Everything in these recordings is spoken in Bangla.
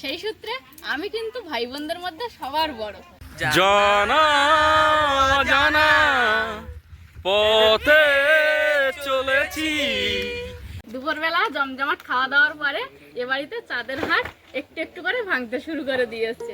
সেই সূত্রে আমি কিন্তু ভাই বোনদের মধ্যে সবার বড়। জানা জানা পথে চলেছি। দুপুরবেলা জমজমাট খাওয়া দাওয়ার পরে এ বাড়িতে চাঁদের হাট একটু একটু করে ভাঙতে শুরু করে দিয়েছে।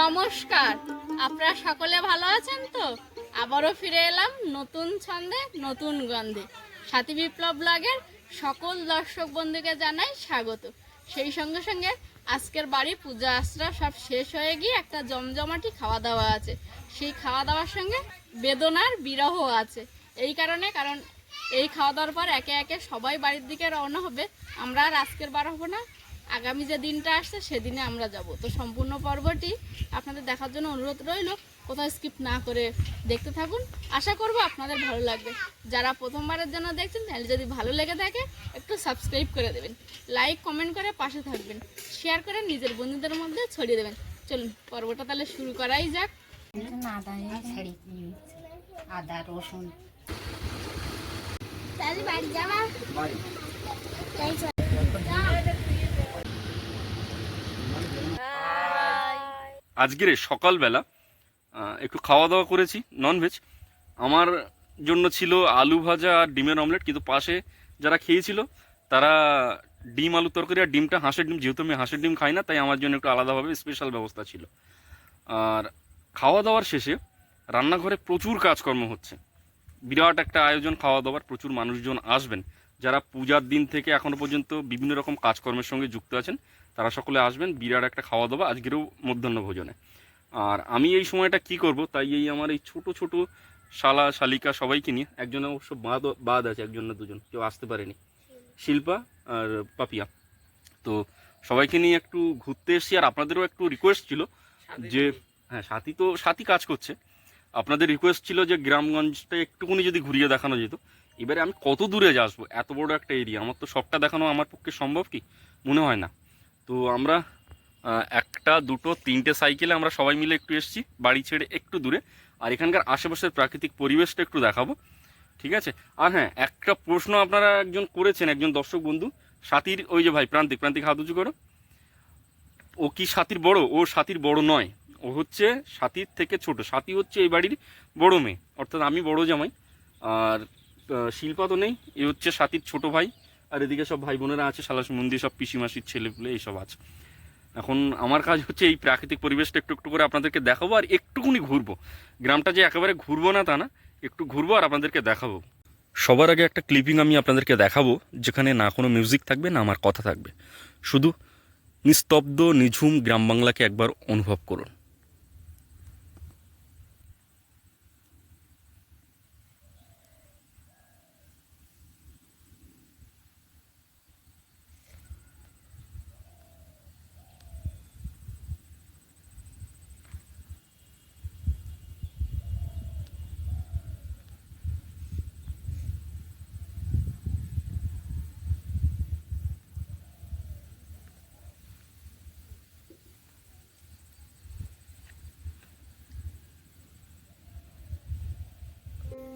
নমস্কার। আপনারা সকলে ভালো আছেন তো? আবারও ফিরে এলাম নতুন ছন্দে, নতুন গন্ধে। সাথী বিপ্লব ব্লগের সকল দর্শক বন্ধুকে জানাই স্বাগত। সেই সঙ্গে সঙ্গে আজকের বাড়ি পূজা আশ্রা সব শেষ হয়ে গিয়ে একটা জমজমাটি খাওয়া দাওয়া আছে। সেই খাওয়া দাওয়ার সঙ্গে বেদনার বিরহ আছে। এই কারণে, কারণ এই খাওয়া দাওয়ার পর একে একে সবাই বাড়ির দিকে রওনা হবে। আমরা আর আজকের বার হব না। আগামী যে দিনটা আসছে সেদিনে আমরা যাব। তো সম্পূর্ণ পর্বটি আপনাদের দেখার জন্য অনুরোধ রইল। কোথাও স্কিপ না করে দেখতে থাকুন। আশা করব আপনাদের ভালো লাগবে। যারা প্রথমবারের জন্য দেখছেন তাহলে যদি ভালো লেগে থাকে একটু সাবস্ক্রাইব করে দেবেন। লাইক কমেন্ট করে পাশে থাকবেন। শেয়ার করে নিজের বন্ধুদের মধ্যে ছড়িয়ে দেবেন। চলুন পর্বটা তাহলে শুরু করাই যাক। আদা আদা রসুন। তাহলে বাড়ি যাওয়া। আজকের সকালবেলা একটু খাওয়া দাওয়া করেছি ননভেজ আমার জন্য ছিল আলু ভাজা আর ডিমের অমলেট কিন্তু পাশে যারা খেয়েছিল, তারা ডিম আলু তরকারি আর ডিমটা হাঁসের ডিম, যেহেতু আমি হাঁসের ডিম খাই না, তাই আমার জন্য একটু আলাদাভাবে স্পেশাল ব্যবস্থা ছিল। আর খাওয়া দাওয়ার শেষে রান্নাঘরে প্রচুর কাজকর্ম হচ্ছে। বিরাট একটা আয়োজন খাওয়া দাওয়ার প্রচুর মানুষজন আসবেন। যারা পূজার দিন থেকে এখনও পর্যন্ত বিভিন্ন রকম কাজকর্মের সঙ্গে যুক্ত আছেন তারা সকলে আসবেন বিরাট একটা খাওয়া দাওয়া আজকেরও মধ্যাহ্ন ভোজনে। আর আমি এই সময়টা কি করব তাই এই আমার এই ছোট ছোট শালা শালিকা সবাইকে নিয়ে একজনে অবশ্য বাদ বাদ আছে একজন না দুজন কেউ আসতে পারেনি। শিল্পা আর পাপিয়া। তো সবাইকে নিয়ে একটু ঘুরতে এসেছি আর আপনাদেরও একটু রিকোয়েস্ট ছিল যে হ্যাঁ সাথী তো সাথী কাজ করছে। আপনাদের রিকোয়েস্ট ছিল যে গ্রামগঞ্জটা একটুকুনি যদি ঘুরিয়ে দেখানো যেত। এবারে আমি কত দূরে যে আসব এত বড় একটা এরিয়া আমার তো সবটা দেখানো আমার পক্ষে সম্ভব কি? মনে হয় না। তো আমরা একটা, দুটো, তিনটে সাইকেলে আমরা সবাই মিলে একটু এসেছি, বাড়ি ছেড়ে একটু দূরে। আর এখানকার আশেপাশের প্রাকৃতিক পরিবেশটা একটু দেখাবো, ঠিক আছে? আর হ্যাঁ একটা প্রশ্ন আপনারা একজন করেছেন, একজন দর্শক বন্ধু, সাথীর, ওই যে ভাই, প্রান্তিক প্রান্তিক হাত উঁচু করো। ও কি সাথীর বড়? ও সাথীর বড় নয়। ও হচ্ছে সাথীর থেকে ছোট। সাথী হচ্ছে এই বাড়ির বড় মেয়ে। অর্থাৎ আমি বড় জামাই। আর শিল্পা তো নেই। এ হচ্ছে সাথীর ছোট ভাই। আর এদিকে সব ভাই বোনেরা আছে সালাস মন্দির সব পিসি মাসির পিসিমাসির ছেলেপুলে এইসব আছে। এখন আমার কাজ হচ্ছে এই প্রাকৃতিক পরিবেশটা একটু একটু করে আপনাদেরকে দেখাবো আর একটুকুনি ঘুরবো। গ্রামটা যে একেবারে ঘুরবো না তা না, একটু ঘুরবো আর আপনাদেরকে দেখাবো। সবার আগে একটা ক্লিপিং আমি আপনাদেরকে দেখাবো, যেখানে না কোনো মিউজিক থাকবে, না আমার কথা থাকবে। শুধু নিস্তব্ধ, নিঝুম গ্রাম বাংলাকে একবার অনুভব করুন।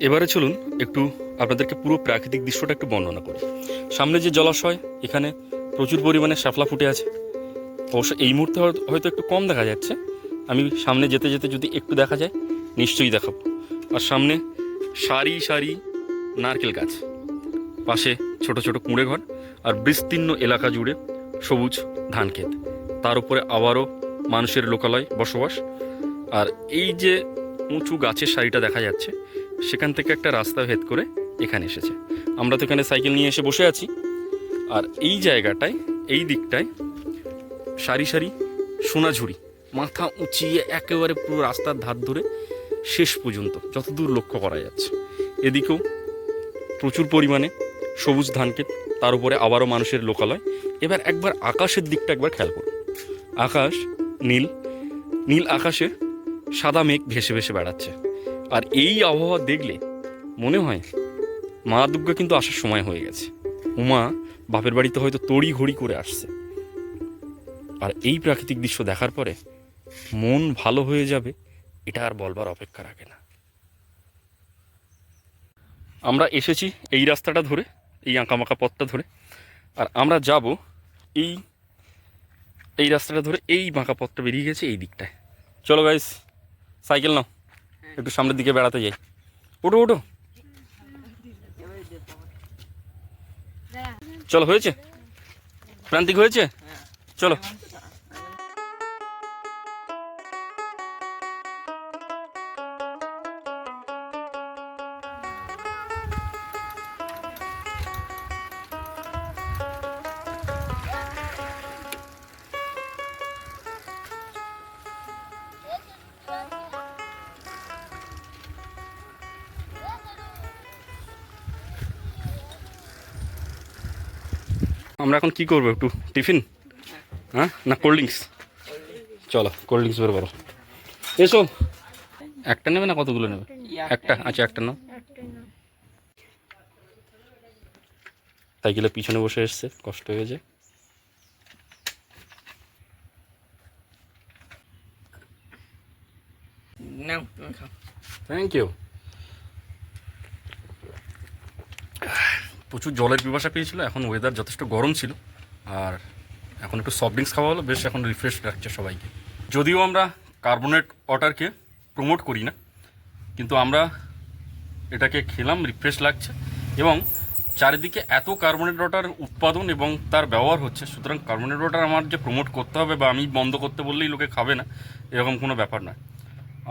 এবারে চলুন একটু আপনাদেরকে পুরো প্রাকৃতিক দৃশ্যটা একটু বর্ণনা করি। সামনে যে জলাশয়, এখানে প্রচুর পরিমাণে শাপলা ফুটে আছে। অবশ্য এই মুহূর্তে হয়তো- একটু কম দেখা যাচ্ছে। আমি সামনে যেতে যেতে যদি একটু দেখা যায়, নিশ্চয়ই দেখাবো। আর সামনে সারি সারি নারকেল গাছ। পাশে ছোট ছোট কুঁড়ে ঘর আর বিস্তীর্ণ এলাকা জুড়ে সবুজ ধান ক্ষেত। তার উপরে আবারও মানুষের লোকালয় বসবাস। আর এই যে উঁচু গাছের সারিটা দেখা যাচ্ছে সেখান থেকে একটা রাস্তা ভেদ করে এখানে এসেছে। আমরা তো এখানে সাইকেল নিয়ে এসে বসে আছি। আর এই জায়গাটায়, এই দিকটায় সারি সারি সোনাঝুরি, মাথা উঁচিয়ে একেবারে পুরো রাস্তার ধার ধরে শেষ পর্যন্ত যতদূর লক্ষ্য করা যাচ্ছে। এদিকেও প্রচুর পরিমাণে সবুজ ধানক্ষেত, তার উপরে আবারও মানুষের লোকালয়। এবার একবার আকাশের দিকটা একবার খেয়াল করুন। আকাশ নীল নীল আকাশে সাদা মেঘ ভেসে ভেসে বেড়াচ্ছে। আর এই আবহাওয়া দেখলে মনে হয় মা দুর্গা কিন্তু আসার সময় হয়ে গেছে। উমা বাপের বাড়িতে হয়তো তড়ি ঘড়ি করে আসছে। আর এই প্রাকৃতিক দৃশ্য দেখার পরে মন ভালো হয়ে যাবে, এটা আর বলবার অপেক্ষা রাখে না। আমরা এসেছি এই রাস্তাটা ধরে, এই আঁকামাকা পথটা ধরে। আর আমরা যাব এই এই রাস্তাটা ধরে এই বাঁকা পথটা বেরিয়ে গেছে এই দিকটায়। চলো গাইস সাইকেল নাও। একটু সামনের দিকে বেড়াতে যাই। উঠো উঠো। চলো হয়েছে? প্রান্তিক হয়েছে? চলো। আমরা এখন কি করব একটু? টিফিন? হ্যাঁ? না কোল্ড ড্রিঙ্কস চলো কোল্ড ড্রিঙ্কস বের করো। এসো। একটা নেবে না কতগুলো নেবে? একটা। আচ্ছা একটা নাও। সাইকেলের পিছনে বসে এসছে কষ্ট হয়ে যায়। নাও থ্যাংক ইউ প্রচুর জলের পিপাসা পেয়েছিল, এখন ওয়েদার যথেষ্ট গরম ছিল, আর এখন একটু সফট ড্রিঙ্কস খাওয়া হলো, বেশ এখন রিফ্রেশ রাখছে সবাইকে। যদিও আমরা কার্বোনেট ওয়াটারকে প্রমোট করি না, কিন্তু আমরা এটাকে খেলাম রিফ্রেশ লাগছে, এবং চারিদিকে এত কার্বনেট ওয়াটার উৎপাদন এবং তার ব্যবহার হচ্ছে, সুতরাং কার্বনেট ওয়াটার আমার যে প্রমোট করতে হবে বা আমি বন্ধ করতে বললেই লোকে খাবে না, এরকম কোনো ব্যাপার নয়।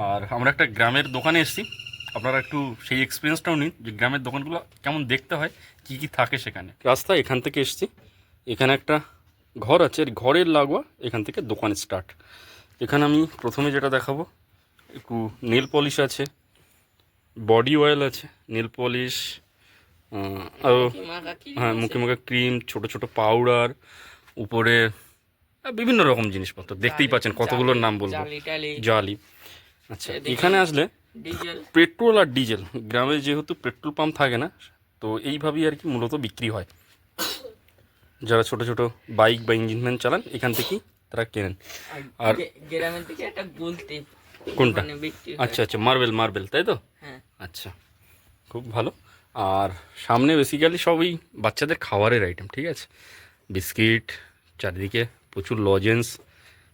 আর আমরা একটা গ্রামের দোকানে এসেছি আপনারা একটু সেই এক্সপিরিয়েন্সটাও নিন যে গ্রামের দোকানগুলো কেমন দেখতে হয় কি কি থাকে সেখানে। রাস্তা এখান থেকে এসছি। এখানে একটা ঘর আছে আর ঘরের লাগোয়া এখান থেকে দোকান স্টার্ট এখানে আমি প্রথমে যেটা দেখাবো একটু নেল পলিশ আছে বডি অয়েল আছে নেল পলিশ আরও হ্যাঁ মুখে মুখে ক্রিম ছোট ছোট পাউডার উপরে বিভিন্ন রকম জিনিসপত্র। দেখতেই পাচ্ছেন কতগুলোর নাম বলব। জালি আচ্ছা এখানে আসলে পেট্রোল আর ডিজেল গ্রামে যেহেতু পেট্রোল পাম্প থাকে না তো এইভাবেই আর কি মূলত বিক্রি হয়। যারা ছোট ছোট বাইক বা ইঞ্জিন ভ্যান চালান এখান থেকেই তারা কেনেন। আর- গ্রামের দিকে একটা গুলতে কোনটা? মানে। আচ্ছা আচ্ছা মার্বেল মার্বেল তাই তো? হ্যাঁ। আচ্ছা খুব ভালো। আর সামনে বেসিক্যালি সবই বাচ্চাদের খাবারের আইটেম ঠিক আছে? বিস্কিট চারিদিকে প্রচুর লজেন্স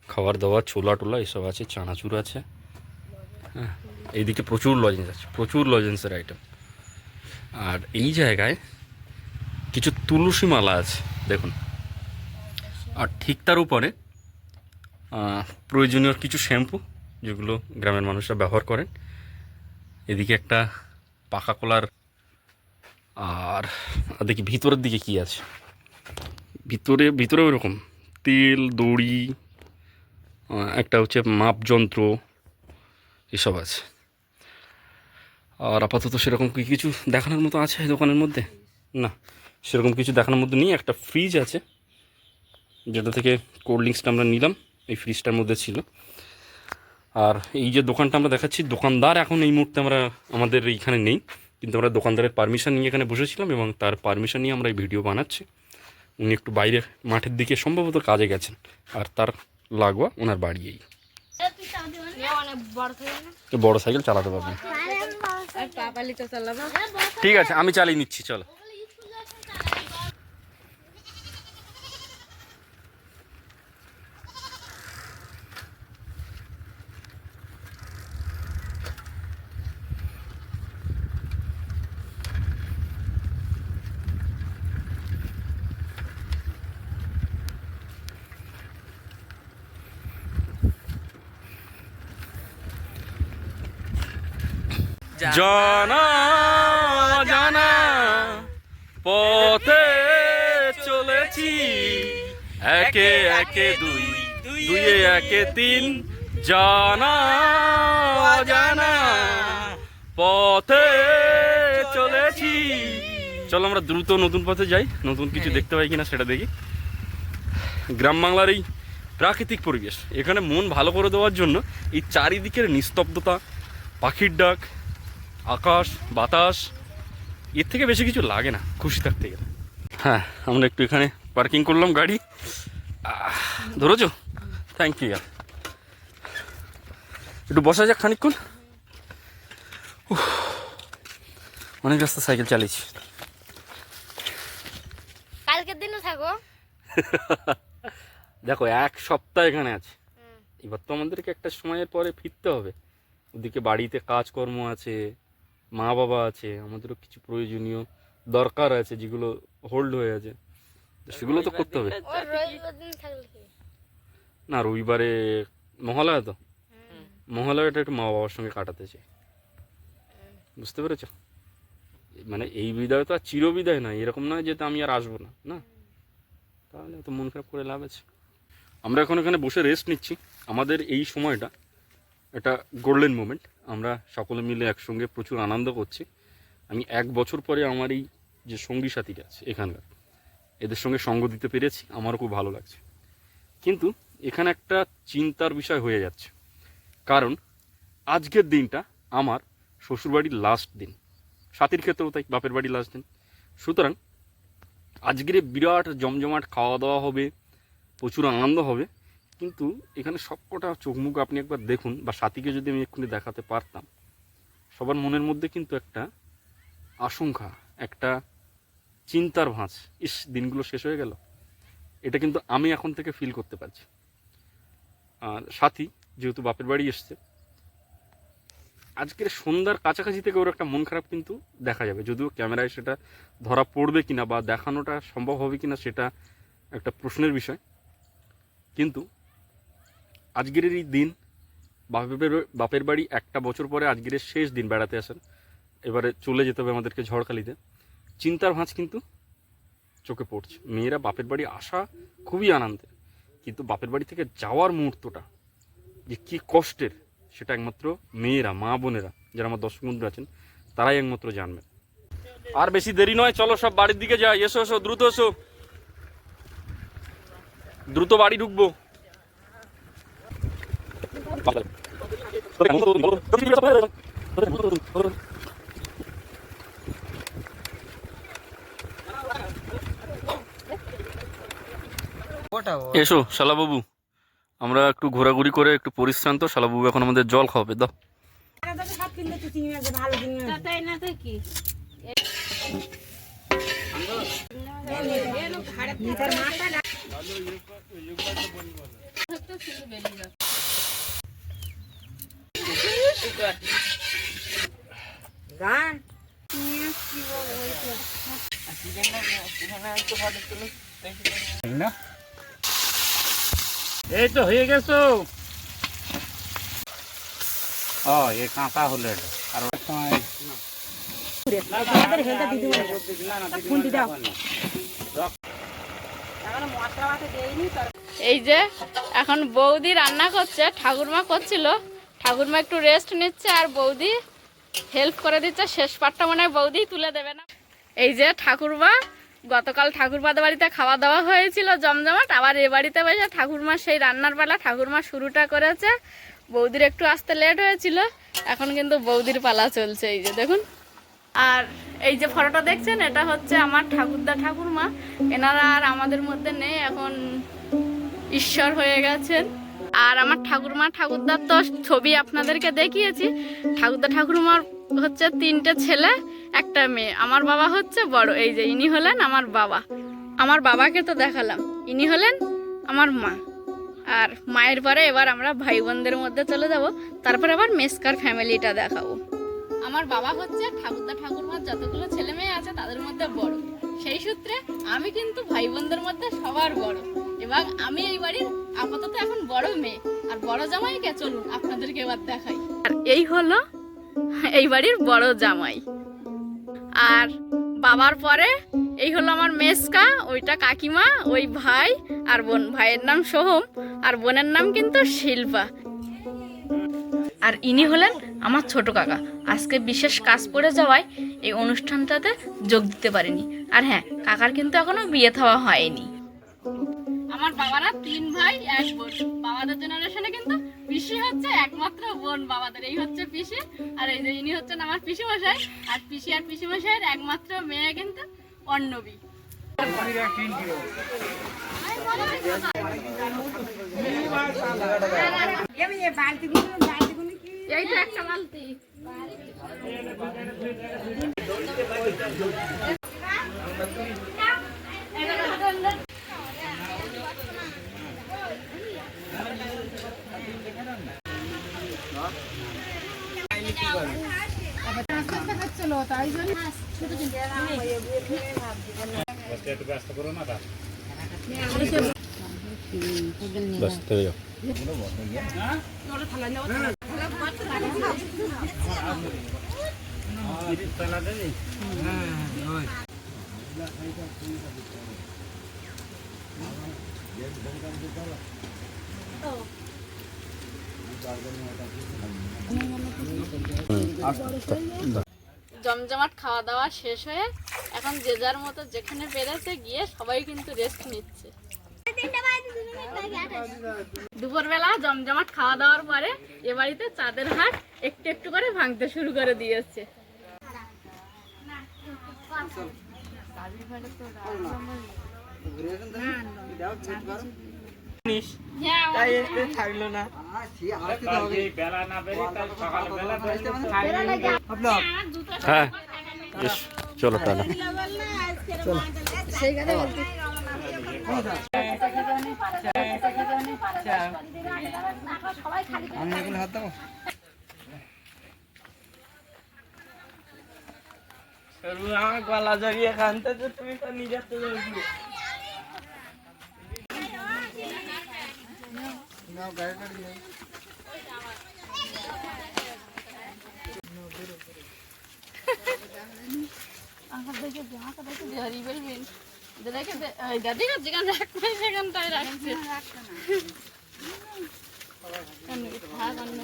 খাবার দাবার ছোলা টোলা এসব আছে চানাচুর আছে। হ্যাঁ। এইদিকে প্রচুর লজেন্স আছে, প্রচুর লজেন্সের আইটেম আর এই জায়গায় কিছু তুলসী মালা আছে, দেখুন। আর ঠিক তার উপরে প্রয়োজনীয় কিছু শ্যাম্পু, যেগুলো গ্রামের মানুষরা ব্যবহার করেন। এদিকে একটা পাকা কলার, আর দেখি ভিতরের দিকে কি আছে। ভিতরে ভিতরে ওরকম তেল, দড়ি একটা হচ্ছে মাপযন্ত্র, এসব আছে। আর আপাতত সেরকম কি কিছু দেখানোর মতো আছে দোকানের মধ্যে? না সেরকম কিছু দেখানোর মধ্যে নেই। একটা ফ্রিজ আছে যেটা থেকে কোল্ড ড্রিঙ্কসটা আমরা নিলাম। এই ফ্রিজটার মধ্যে ছিল। আর এই যে দোকানটা আমরা দেখাচ্ছি দোকানদার এখন এই মুহূর্তে আমরা আমাদের এইখানে নেই। কিন্তু আমরা দোকানদারের পারমিশন নিয়ে এখানে বসেছিলাম এবং তার পারমিশন নিয়ে আমরা এই ভিডিও বানাচ্ছি। উনি একটু বাইরে মাঠের দিকে সম্ভবত কাজে গেছেন। আর তার লাগোয়া ওনার বাড়ি এই বড় সাইকেল চালাতে পারবেন ঠিক আছে আমি চালিয়ে নিচ্ছি চলো। জানা জানা পথে চলেছি। একে একে দুই দুইয়ে একে তিন। জানা জানা পথে চলেছি। চলো আমরা দ্রুত নতুন পথে যাই। নতুন কিছু দেখতে পাই কিনা সেটা দেখি। গ্রাম বাংলার এই প্রাকৃতিক পরিবেশ এখানে মন ভালো করে দেওয়ার জন্য এই চারিদিকের নিস্তব্ধতা পাখির ডাক আকাশ বাতাস এর থেকে বেশি কিছু লাগে না খুশি থাকতে গেলে। হ্যাঁ আমরা একটু এখানে পার্কিং করলাম গাড়ি। ধরেছো? থ্যাংক ইউ একটু বসা যাক খানিকক্ষণ। উফ, অনেক রাস্তা সাইকেল চালিয়েছি। কালকের দিনও থাকো। দেখো এক সপ্তাহ এখানে আছে। এবার তো আমাদেরকে একটা সময়ের পরে ফিরতে হবে। ওদিকে বাড়িতে কাজকর্ম আছে মা বাবা আছে আমাদেরও কিছু প্রয়োজনীয় দরকার আছে যেগুলো হোল্ড হয়ে আছে। সেগুলো তো করতে হবে। না রবিবারে মহালয়া তো। মহালয়াটা একটু মা বাবার সঙ্গে কাটাতে চাই। বুঝতে পেরেছ? মানে এই বিদায় তো আর চিরবিদায় নয় এরকম নয় যে তো আমি আর আসব না না? তাহলে তো মন খারাপ করে লাভ আছে। আমরা এখন এখানে বসে রেস্ট নিচ্ছি। আমাদের এই সময়টা একটা গোল্ডেন মোমেন্ট আমরা সকলে মিলে একসঙ্গে প্রচুর আনন্দ করছি। আমি এক বছর পরে আমার এই যে সঙ্গী সাথীরা আছে এখানকার, এদের সঙ্গে সঙ্গ দিতে পেরেছি, আমারও খুব ভালো লাগছে। কিন্তু এখানে একটা চিন্তার বিষয় হয়ে যাচ্ছে। কারণ আজকের দিনটা আমার শ্বশুরবাড়ির লাস্ট দিন। সাথীর ক্ষেত্রেও তাই, বাপের বাড়ির লাস্ট দিন। সুতরাং আজকের বিরাট জমজমাট খাওয়া দাওয়া হবে, প্রচুর আনন্দ হবে। কিন্তু এখানে সবকটা চোখ মুখ আপনি একবার দেখুন, বা সাথীকে যদি আমি এক্ষুনি দেখাতে পারতাম, সবার মনের মধ্যে কিন্তু একটা আশঙ্কা, একটা চিন্তার ভাঁজ, ইস, দিনগুলো শেষ হয়ে গেল। এটা কিন্তু আমি এখন থেকে ফিল করতে পারছি। আর সাথী, যেহেতু বাপের বাড়ি এসছে, আজকের সন্ধ্যার কাছাকাছি থেকে ওর একটা মন খারাপ কিন্তু দেখা যাবে। যদিও ক্যামেরায় সেটা ধরা পড়বে কিনা বা দেখানোটা সম্ভব হবে কিনা সেটা একটা প্রশ্নের বিষয়। কিন্তু আজকের এই দিন বাপের বাপের বাড়ি একটা বছর পরে আজকের শেষ দিন বেড়াতে আসেন। এবারে চলে যেতে হবে আমাদেরকে ঝড়খালিতে। চিন্তার ভাঁজ কিন্তু চোখে পড়ছে। মেয়েরা বাপের বাড়ি আসা খুবই আনন্দের। কিন্তু বাপের বাড়ি থেকে যাওয়ার মুহূর্তটা যে কী কষ্টের, সেটা একমাত্র মেয়েরা, মা বোনেরা, যারা আমার দর্শক বন্ধুরা আছেন, তারাই একমাত্র জানবেন। আর বেশি দেরি নয়, চলো সব বাড়ির দিকে যাই। এসো এসো, দ্রুত এসো। দ্রুত বাড়ি ঢুকবো। এসো শালাবাবু। আমরা একটু ঘোরাঘুরি করে একটু পরিশ্রান্ত শালাবাবু এখন আমাদের জল খাওয়াবে দাও। গান? এই তো হয়ে গেছো। ও এ কাঁচা হলো এটা। আর ওর সময় এই যে এখন বৌদি রান্না করছে ঠাকুরমা করছিল। ঠাকুরমা একটু রেস্ট নিচ্ছে আর বৌদি হেল্প করে দিচ্ছে। শেষ পাটটা মনে হয় বৌদি তুলে দেবে না। এই যে ঠাকুরমা, গতকাল ঠাকুরমাদের বাড়িতে খাওয়া দাওয়া হয়েছিল জমজমাট, আবার এ বাড়িতে বসে ঠাকুরমা সেই রান্নার বেলা ঠাকুরমা শুরুটা করেছে। বৌদির একটু আসতে লেট হয়েছিল, এখন কিন্তু বৌদির পালা চলছে, এই যে দেখুন। আর এই যে ফটোটা দেখছেন, এটা হচ্ছে আমার ঠাকুরদা ঠাকুরমা। এনারা আর আমাদের মধ্যে নেই, এখন ঈশ্বর হয়ে গেছেন। আর আমার ঠাকুরমা ঠাকুরদার তো ছবি আপনাদেরকে দেখিয়েছি। ঠাকুরদা ঠাকুরমার হচ্ছে তিনটে ছেলে, একটা মেয়ে। আমার বাবা হচ্ছে বড়, এই যে ইনি হলেন আমার বাবা। আমার বাবাকে তো দেখালাম, ইনি হলেন আমার মা। আর মায়ের পরে এবার আমরা ভাই বোনদের মধ্যে চলে যাব, তারপর আবার মেসকার ফ্যামিলিটা দেখাবো। আমার বাবা হচ্ছে ঠাকুরদা ঠাকুরমার যতগুলো ছেলে মেয়ে আছে, তাদের মধ্যে বড়। সেই সূত্রে আমি কিন্তু ভাই বোনদের মধ্যে সবার বড়। এবং আমি এই বাড়ির আপাতত এখন বড় মেয়ে। আর বড় জামাইকে চলুন আপনাদেরকে এবার দেখাই। আর এই হলো এই বাড়ির বড় জামাই। আর বাবার পরে এই হলো আমার মেসকা, ওইটা কাকিমা, ওই ভাই আর বোন। ভাইয়ের নাম সোহম, আর বোনের নাম কিন্তু শিল্পা। আর ইনি হলেন আমার ছোট কাকা। আজকে বিশেষ কাজ পড়ে যাওয়ায় এই অনুষ্ঠানটাতে যোগ দিতে পারিনি। আর হ্যাঁ কাকার কিন্তু এখনও বিয়ে থাওয়া হয়নি। আমার বাবারা তিন ভাই এক বোন বাবাদের জেনারেশনে কিন্তু পিসি হচ্ছে একমাত্র বোন বাবাদের। এই হচ্ছে পিসি আর এই যে ইনি হচ্ছেন আমার পিসি মশাই আর পিসি আর পিসি মশাইয়ের একমাত্র মেয়ে কিন্তু অন্নবী। এই তো একটা বালতি। ব্যস্ত করো না তা জমজমাট খাওয়া দাওয়া শেষ হয়ে এখন যে যার মতো যেখানে পেরেছে গিয়ে সবাই কিন্তু রেস্ট নিচ্ছে। দুপুরবেলা জমজমাট খাওয়া দাওয়ার পরে এ বাড়িতে চাঁদের হাট একটু একটু করে ভাঙতে শুরু করে দিয়েছে। থাকল না কালকে বেলা না। বেরিয়ে কাল সকালে বেলা বেরিয়ে আমার দুটো হ্যাঁ বেশ চলো টাটা সরু আমার গলা জড়িয়ে কানতে তো তুমি তো নিজের তো জড়িয়ে আমার দেখে জামাটা দেখে দেহারি বলবেন দেখে দাদি যেখানে রাখবে সেখানটায় রাখছে থাক অন্য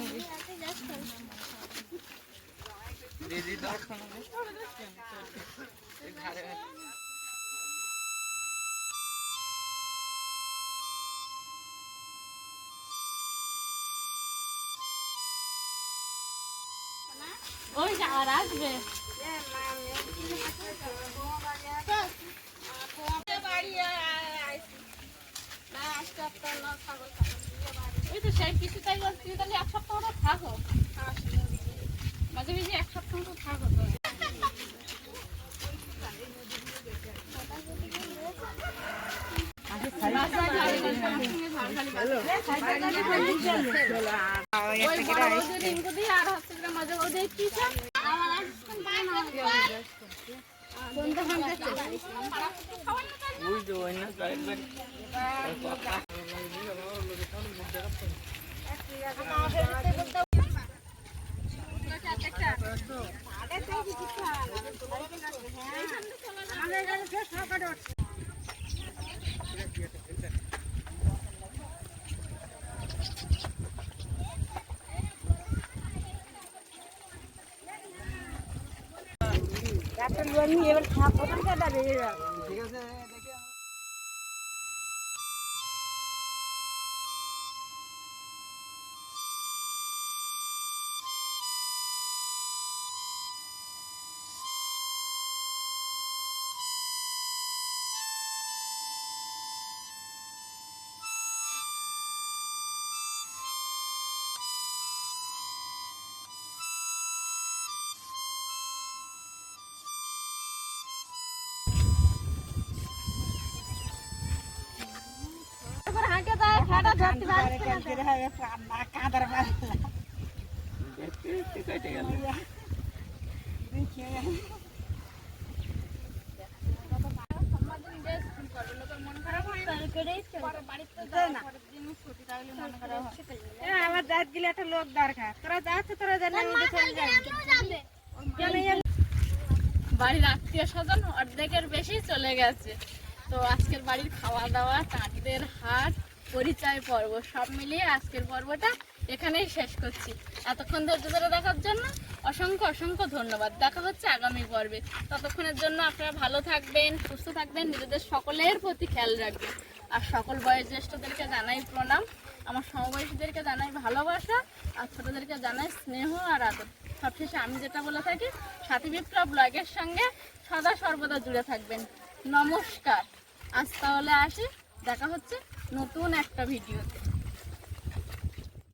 দিদি দর্শন ওই যে আর আসবে ওই তো সেই কিছু তাই বলছি, তাহলে এক সপ্তাহ থাকো মাঝে মাঝে এক সপ্তাহ থাকো তো দি আর হচ্ছে গিয়ে নিয়ে এবার কিসে আমার আসছেন বাই আমার জাত গেলে একটা লোক দরকার তোরা যাচ্ছে তোরা জানি বাড়ির আত্মীয় স্বজন অর্ধেকের বেশি চলে গেছে। তো আজকের বাড়ির খাওয়া দাওয়া তাঁতিদের হাট পরিচয় পর্ব, সব মিলিয়ে আজকের পর্বটা এখানেই শেষ করছি। এতক্ষণ ধৈর্য ধরে দেখার জন্য অসংখ্য অসংখ্য ধন্যবাদ। দেখা হচ্ছে আগামী পর্বে। ততক্ষণের জন্য আপনারা ভালো থাকবেন, সুস্থ থাকবেন, নিজেদের সকলের প্রতি খেয়াল রাখবেন। আর সকল বয়োজ্যেষ্ঠদেরকে জানাই প্রণাম। আমার সমবয়সীদেরকে জানাই ভালোবাসা, আর ছোটদেরকে জানাই স্নেহ আর আদর। সবশেষে আমি যেটা বলে থাকি, সাথী বিপ্লব ব্লগের সঙ্গে সদা সর্বদা জুড়ে থাকবেন। নমস্কার। আজ তাহলে আসি, দেখা হচ্ছে নতুন একটা ভিডিওতে।